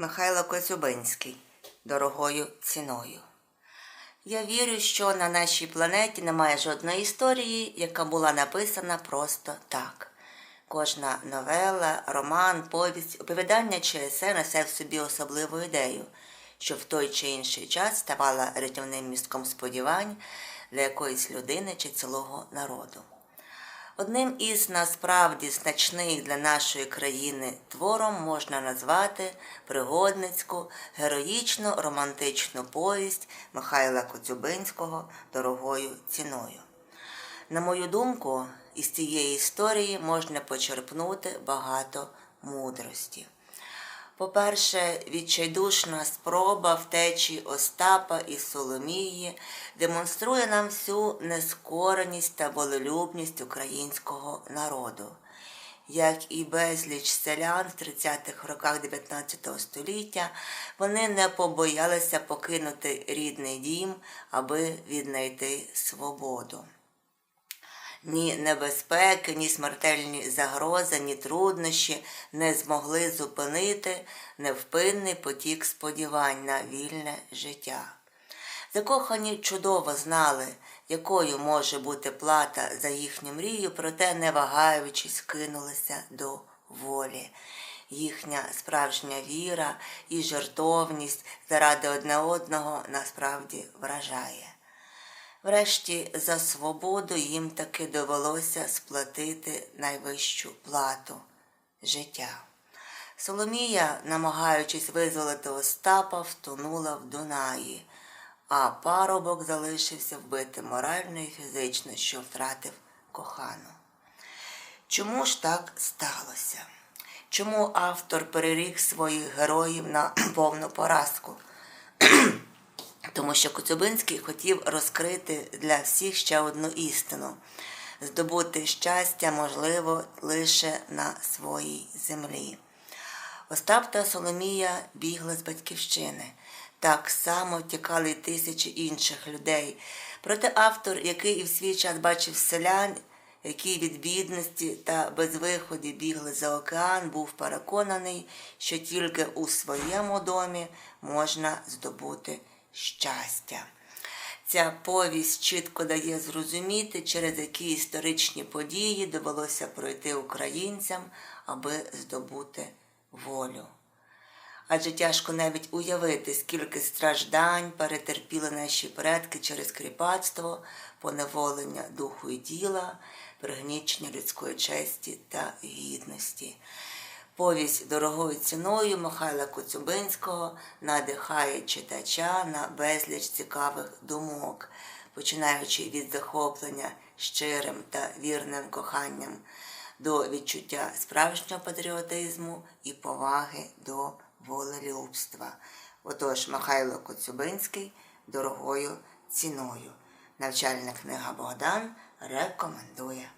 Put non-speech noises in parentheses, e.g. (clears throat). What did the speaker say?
Михайло Коцюбинський дорогою ціною. Я вірю, що на нашій планеті немає жодної історії, яка була написана просто так. Кожна новела, роман, повість, оповідання чи есе несе в собі особливу ідею, що в той чи інший час ставала рятівним містком сподівань для якоїсь людини чи цілого народу. Одним із насправді значних для нашої країни твором можна назвати пригодницьку, героїчну романтичну повість Михайла Коцюбинського дорогою ціною. На мою думку, із цієї історії можна почерпнути багато мудрості. По-перше, відчайдушна спроба втечі Остапа і Соломії демонструє нам всю нескореність та волелюбність українського народу. Як і безліч селян в 30-х роках 19 століття, вони не побоялися покинути рідний дім, аби віднайти свободу. Ні небезпеки, ні смертельні загрози, ні труднощі не змогли зупинити невпинний потік сподівань на вільне життя. Закохані чудово знали, якою може бути плата за їхню мрію, проте, не вагаючись, кинулися до волі. Їхня справжня віра і жертовність заради одне одного насправді вражає. Врешті за свободу їм таки довелося сплатити найвищу плату життя. Соломія, намагаючись визволити Остапа, втонула в Дунаї, а парубок залишився вбитим морально і фізично, що втратив кохану. Чому ж так сталося? Чому автор переріг своїх героїв на (clears throat) повну поразку? (clears throat) Тому що Коцюбинський хотів розкрити для всіх ще одну істину здобути щастя можливо лише на своїй землі. Остап та Соломія бігли з батьківщини. Так само втікали й тисячі інших людей. Проте автор, який і в свій час бачив селян, які від бідності та безвиході бігли за океан, був переконаний, що тільки у своєму домі можна здобути щастя. Ця повість чітко дає зрозуміти, через які історичні події довелося пройти українцям, аби здобути волю. Адже тяжко навіть уявити, скільки страждань перетерпіли наші предки через кріпацтво, поневолення духу і тіла, пригнічення людської честі та гідності. Повість дорогою ціною Михайла Коцюбинського надихає читача на безліч цікавих думок, починаючи від захоплення щирим та вірним коханням до відчуття справжнього патріотизму і поваги до волелюбства. Отож, Михайло Коцюбинський дорогою ціною. Навчальна книга Богдан рекомендує.